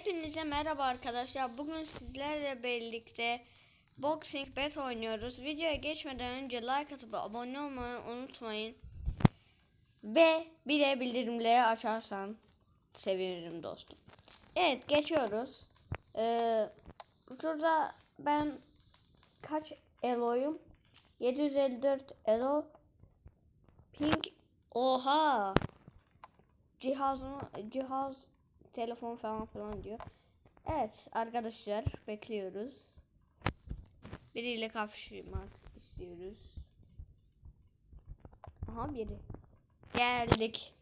Hepinize merhaba arkadaşlar. Bugün sizlerle birlikte Boxing Bet oynuyoruz. Videoya geçmeden önce like atıp abone olmayı unutmayın. Ve bir de bildirimleri açarsan sevinirim dostum. Evet geçiyoruz. Ee, şurada ben kaç eloyum? 754 elo. Ping oha. Cihazımı cihaz telefon falan filan diyor. Evet arkadaşlar bekliyoruz. Biriyle kapışmak istiyoruz. Aha biri. Geldik.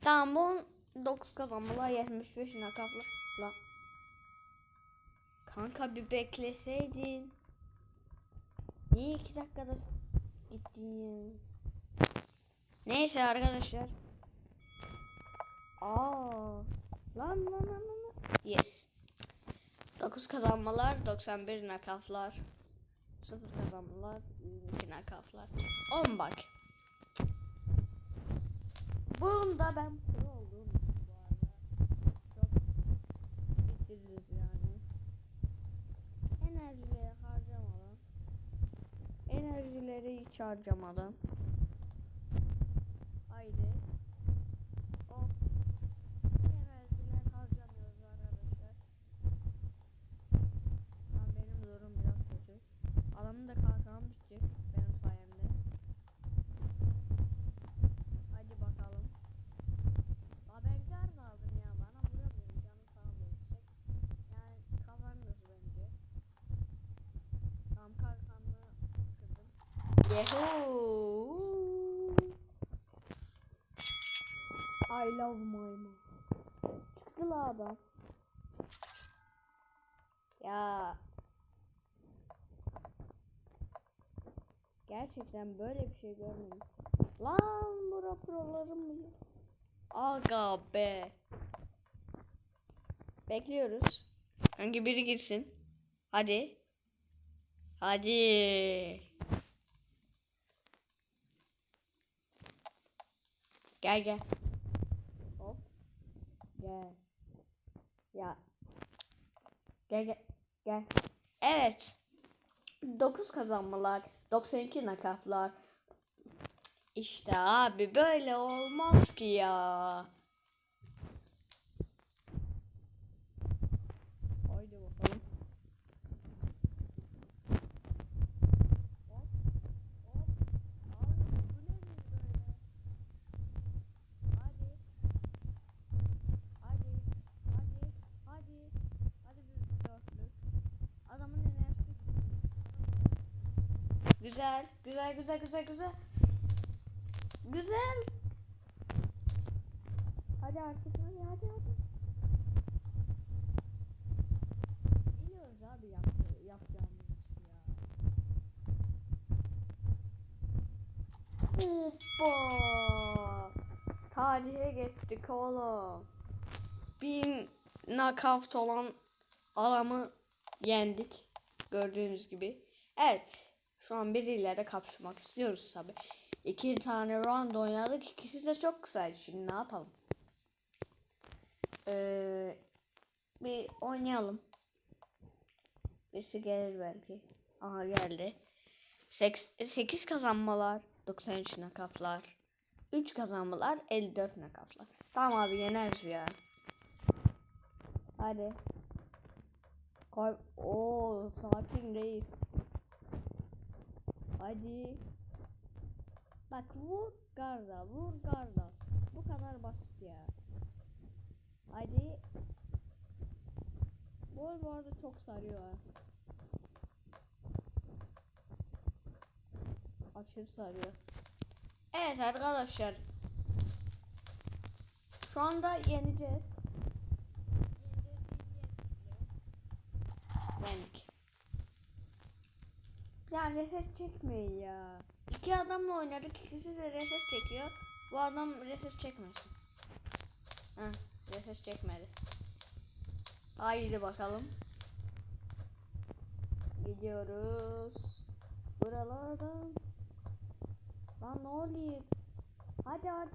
Tamam bu 9 kazanmalar 75 nakafla. La. Kanka bir bekleseydin. Niye 2 dakikada gittin ya? Neyse arkadaşlar. Aa. Lan lan lan lan. Yes. 9 kazanmalar, 91 nakaflar. 0 kazanmalar, 22 nakaflar. 10 bak. Bunda ben pro oldum bu arada. Çok bitiririz yani. Enerjileri harcamadan. Enerjileri hiç harcamadan. Haydi. Oh. Enerjiler harcamıyoruz arkadaşlar. Lan benim durum biraz kötü. Adamın da kalkanı bitecek benim sayemde. Hadi bakalım. Aa ben kar da aldım ya bana vuramıyorum canım falan da yüksek. Yani kazanırız bence. Tam kalkanını kırdım. Yahoo! I love maymun. Çıktı la adam. Ya. Gerçekten böyle bir şey görmedim. Lan bura prolarım mı? Aga be. Bekliyoruz. Hangi biri girsin? Hadi. Hadi. Gel gel. Hop. Gel. Ya. Gel gel. Gel. Evet. 9 kazanmalar. 92 nakaflar. İşte abi böyle olmaz ki ya. Haydi bakalım. Hop. Hop. Abi bu nedir böyle? Hadi. Hadi. Hadi. Hadi. Hadi bir dörtlük. Adamın enerjisi. Güzel. Güzel güzel güzel güzel. Güzel. Hadi artık hadi hadi hadi. Biliyoruz abi yaptı, yapacağımız işi ya. Hoppa. Tarihe geçtik oğlum. Bir knockout olan adamı yendik. Gördüğünüz gibi. Evet. Şu an biriyle de kapışmak istiyoruz tabi. İki tane round oynadık. İkisi de çok kısaydı. Şimdi ne yapalım? Ee, bir oynayalım. Birisi gelir belki. Aha geldi. 8 kazanmalar. 93 nakaflar. 3 kazanmalar. 54 nakaflar. Tamam abi yeneriz ya. Hadi. Oo sakin reis. Hadi. Bak vur garda vur garda. Bu kadar basit ya. Hadi. Bu arada çok sarıyor ha. Aşırı sarıyor. Evet arkadaşlar. Şu anda yeneceğiz. Yendik. Ya reset çekmeyin ya. İki adamla oynadık. ikisi de reset çekiyor. Bu adam reset çekmesin. Heh, reset çekmedi. Haydi bakalım. Gidiyoruz. Buralardan. Lan ne oluyor? Hadi hadi.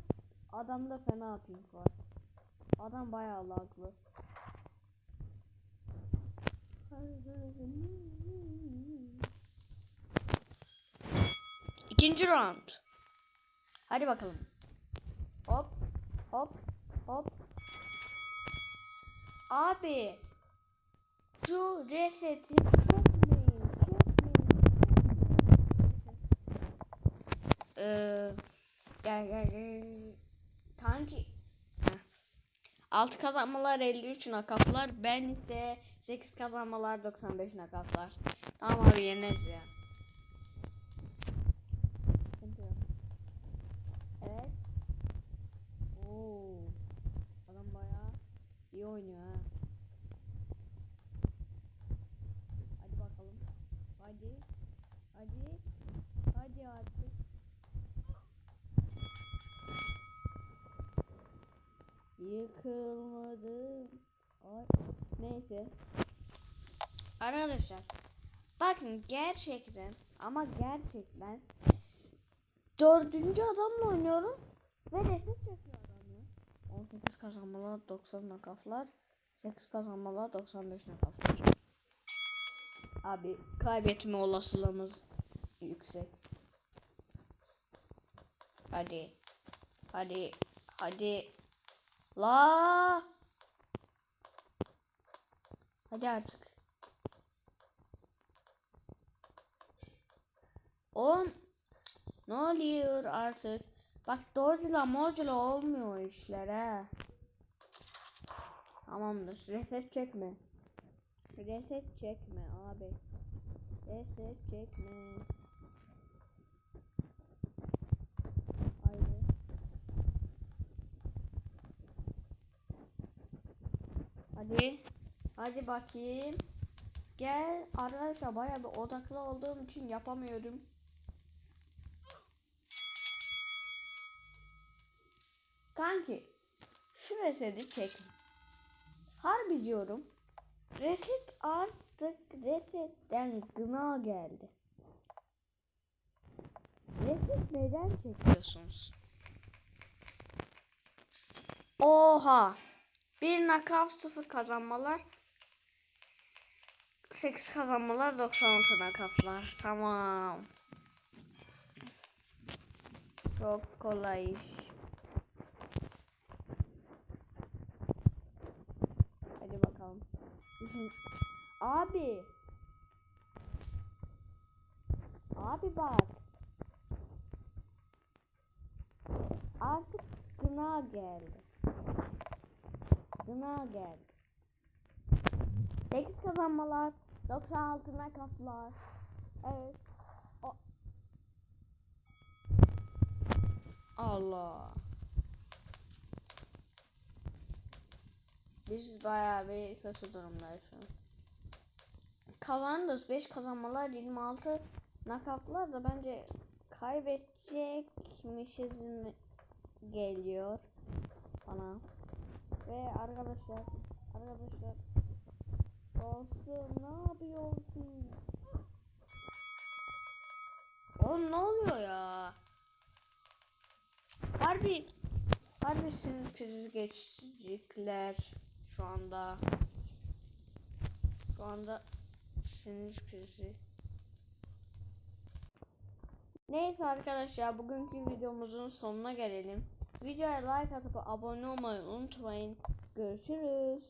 Adamda fena ping var. Adam bayağı laglı. İkinci round. Hadi bakalım. Hop hop hop. Abi şu reseti çekmeyin. Ee, gel gel gel. Kanki. Heh. 6 kazanmalar 53 nakaflar. Ben ise 8 kazanmalar 95 nakaflar. Tamam abi yeneriz ya. Sıkıntı yok. Evet. Oo. Adam bayağı iyi oynuyor ha. Hadi bakalım. Hadi. Hadi. Hadi artık. Yıkılmadım. Ay. Neyse. Arkadaşlar. Bakın gerçekten ama gerçekten dördüncü adamla oynuyorum ve ya. 18 kazanmalar 90 nakaflar 8 kazanmalar 95 nakaflar. Abi kaybetme olasılığımız yüksek. Hadi. Hadi. Hadi. La. Hadi artık. Oğlum ne oluyor artık? Bak doğruyla morcuyla olmuyor işler ha. Tamamdır. Reset çekme. Reset çekme abi. Reset çekme. Hadi. Hadi bakayım. Gel arkadaşlar bayağı bir odaklı olduğum için yapamıyorum. Kanki şu reseti çekme. Harbi diyorum. Reset artık resetten gına geldi. Reset neden çekiyorsunuz? Oha. Bir nakaf sıfır kazanmalar. 8 kazanmalar 96 nakaflar. Tamam. Çok kolay iş. Hadi bakalım. Abi. Abi bak. Artık gına geldi. Gına geldi. 8 kazanmalar, 96 nakaflar. Evet. O- Allah. Biz bayağı bir kötü durumdayız şu an. Kazanırız. 5 kazanmalar 26 nakaflar da bence kaybedecekmişiz mi geliyor bana. Ve arkadaşlar arkadaşlar Dostum ne yapıyorsun? Oğlum ne oluyor ya? Harbi Harbi sinir geçecekler şu anda. Şu anda sinir krizi. Neyse arkadaşlar bugünkü videomuzun sonuna gelelim. Videoya like atıp abone olmayı unutmayın. Görüşürüz.